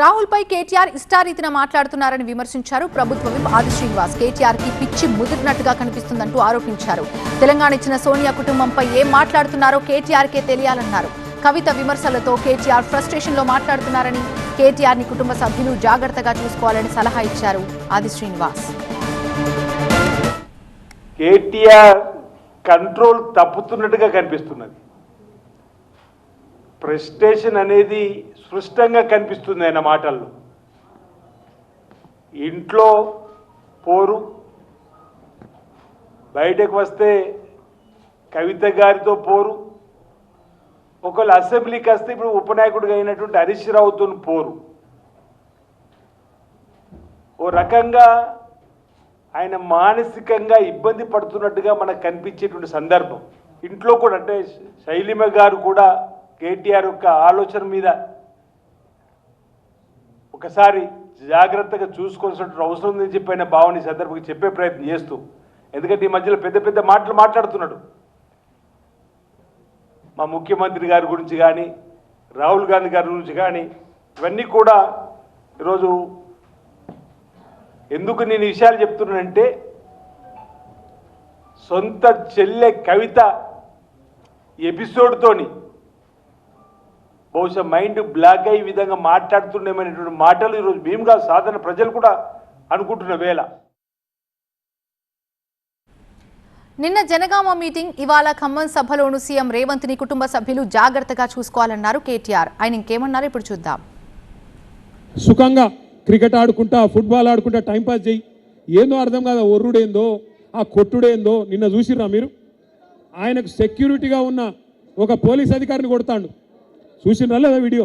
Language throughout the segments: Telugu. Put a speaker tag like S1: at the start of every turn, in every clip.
S1: రాహుల్పై కేటీఆర్ ఇష్టారీతిన మాట్లాడుతున్నారని విమర్శించారు. ప్రభుత్వ విప్ ఆది శ్రీనివాస్. కేటీఆర్కి పిచ్చి ముదిరినట్టుగా కనిపిస్తుందంటూ ఆరోపించారు. తెలంగాణ ఇచ్చిన సోనియా కుటుంబంపై ఏం మాట్లాడుతున్నారో కేటీఆర్ కే తెలియాలన్నారు. కవిత విమర్శలతో కేటీఆర్ ఫ్రస్ట్రేషన్లో మాట్లాడుతున్నారని కేటీఆర్ని కుటుంబ సభ్యులు జాగ్రత్తగా చూసుకోవాలని సలహా ఇచ్చారు ఆది శ్రీనివాస్.
S2: కేటీఆర్ కంట్రోల్ తప్పుతున్నట్టుగా కనిపిస్తున్నది. ప్రెస్టేషన్ అనేది స్పష్టంగా కనిపిస్తుంది ఆయన మాటల్లో. ఇంట్లో పోరు బయటకు వస్తే కవిత గారితో పోరు ఒకళ్ళు అసెంబ్లీకి వస్తే ఇప్పుడు ఉపనాయకుడిగా అయినటువంటి హరీష్ రావుతో పోరు. ఓ రకంగా ఆయన మానసికంగా ఇబ్బంది పడుతున్నట్టుగా మనకు కనిపించేటువంటి సందర్భం. ఇంట్లో కూడా అంటే శైలిమ గారు కూడా కేటీఆర్ యొక్క ఆలోచన మీద ఒకసారి జాగ్రత్తగా చూసుకోవాల్సిన అవసరం ఉందని చెప్పిన భావన ఈ సందర్భంగా చెప్పే ప్రయత్నం చేస్తూ ఎందుకంటే ఈ మధ్యలో పెద్ద పెద్ద మాటలు మాట్లాడుతున్నాడు. మా ముఖ్యమంత్రి గారి గురించి కానీ రాహుల్ గాంధీ గారి గురించి కానీ ఇవన్నీ కూడా ఈరోజు ఎందుకు నేను విషయాలు చెప్తున్నానంటే సొంత చెల్లె కవిత ఎపిసోడ్తోని బహుశా మైండ్ బ్లాక్ అయ్యే విధంగా మాట్లాడుతుండేమనేటువంటి మాటలు ఈరోజు మేము కాదు సాధారణ ప్రజలు కూడా అనుకుంటున్న వేళ.
S1: నిన్న జనగామ మీటింగ్ ఇవాళ ఖమ్మం సభలోను సీఎం రేవంత్ని కుటుంబ సభ్యులు జాగ్రత్తగా చూసుకోవాలన్నారు కేటీఆర్. ఆయన ఇంకేమన్నారు ఇప్పుడు చూద్దాం.
S3: సుఖంగా క్రికెట్ ఆడుకుంటా ఫుట్బాల్ ఆడుకుంటా టైంపాస్ చేయి. ఏందో అర్థం కాదా ఒర్రుడేందో ఆ కొట్టుడేందో నిన్న చూసిర్రా మీరు? ఆయనకు సెక్యూరిటీగా ఉన్న ఒక పోలీస్ అధికారిని కొడతాడు. చూసినా లేదా వీడియో?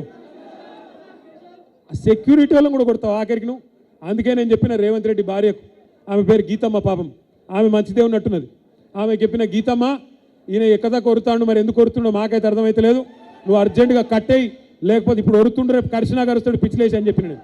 S3: సెక్యూరిటీ వాళ్ళని కూడా కొడతావు ఆఖరికి నువ్వు? అందుకే నేను చెప్పిన రేవంత్ రెడ్డి భార్యకు. ఆమె పేరు గీతమ్మ పాపం. ఆమె మంచిదే ఉన్నట్టున్నది ఆమె చెప్పిన గీతమ్మ ఈయన ఎక్కదా కొరుతాడు మరి ఎందుకు కొరుతుండో మాకైతే అర్థమైతే లేదు నువ్వు అర్జెంటుగా కట్టేయి లేకపోతే ఇప్పుడు ఒరుతుండు రేపు కరిసినా కరుస్తాడు పిచ్చిలేసి అని చెప్పిన నేను.